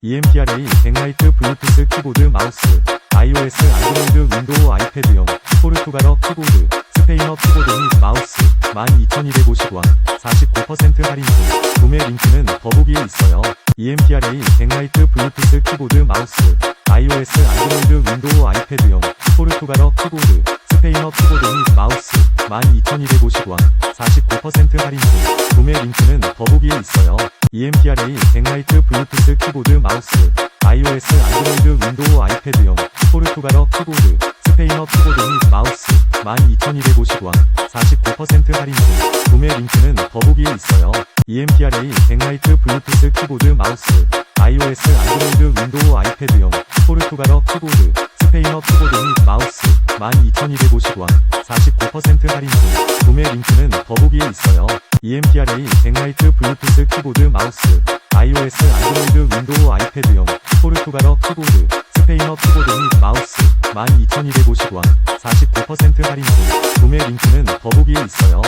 EMPRA 백라이트 블루투스 키보드 마우스 iOS 안드로이드 윈도우 아이패드용 포르투갈어 키보드 스페인어 키보드 및 마우스 12,250원 49% 할인 중 구매 링크는 더보기에 있어요. EMPRA 백라이트 블루투스 키보드 마우스 iOS 안드로이드 윈도우 아이패드용 포르투갈어 키보드 스페인어 키보드 및 마우스 12,250원 49% 할인 중 구매 링크는 더보기에 있어요. EMPRA 백라이트 블루투스 키보드 마우스 iOS 안드로이드 윈도우 아이패드용 포르투갈어 키보드 스페인어 키보드 및 마우스. 12,250원 49% 할인 중 구매 링크는 더보기에 있어요. EMPRA 백라이트 블루투스 키보드 마우스 iOS 안드로이드 윈도우 아이패드용 포르투갈어 키보드 스페인어 키보드 및 마우스 12,250원 49% 할인 중 구매 링크는 더보기에 있어요. EMPRA 백라이트 블루투스 키보드 마우스 iOS 안드로이드 윈도우 아이패드용 포르투갈어 키보드 스페인어 키보드 및 마우스 12,250원 49% 할인 중 구매 링크는 더보기에 있어요